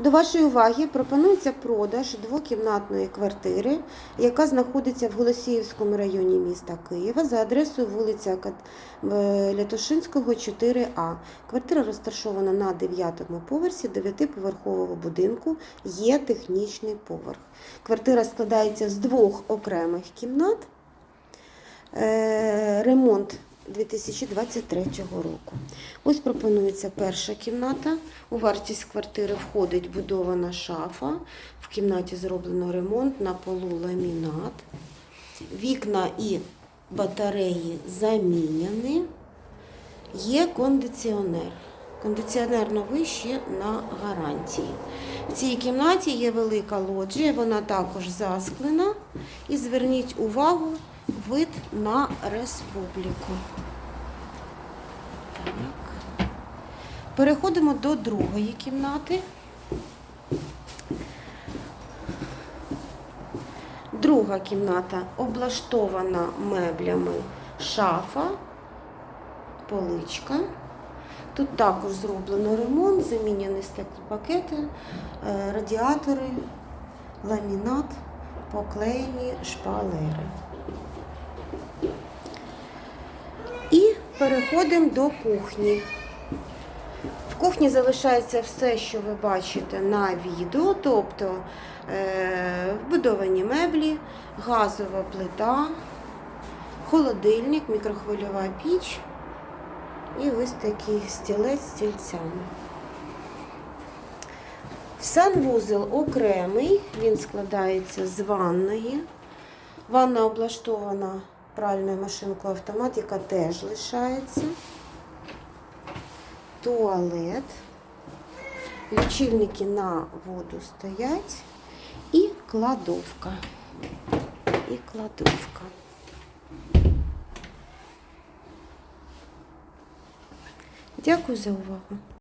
До вашої уваги пропонується продаж двокімнатної квартири, яка знаходиться в Голосіївському районі міста Києва за адресою вулиця е, Лятошинського, 4А. Квартира розташована на 9 поверсі 9-поверхового будинку, є технічний поверх. Квартира складається з двох окремих кімнат. Е, Ремонт 2023 року. Ось пропонується перша кімната. У вартість квартири входить будована шафа. В кімнаті зроблено ремонт, на полу ламінат. Вікна і батареї заміняні. Є кондиціонер. Кондиціонер новий ще на гарантії. В цій кімнаті є велика лоджія, вона також засклена. І зверніть увагу, вид на республіку. Так. Переходимо до другої кімнати. Друга кімната облаштована меблями шафа, поличка. Тут також зроблено ремонт, заміняні стеклопакети, е, радіатори, ламінат, поклеєні шпалери. І переходимо до кухні. В кухні залишається все, що ви бачите на відео, тобто е, вбудовані меблі, газова плита, холодильник, мікрохвильова піч і ось такий стілець з стільцями. Санвузел окремий, він складається з ванної. Ванна облаштована пральною машинкою автомат, яка теж лишається. Туалет. Лічильники на воду стоять. І кладовка. І кладовка. Дякую за увагу.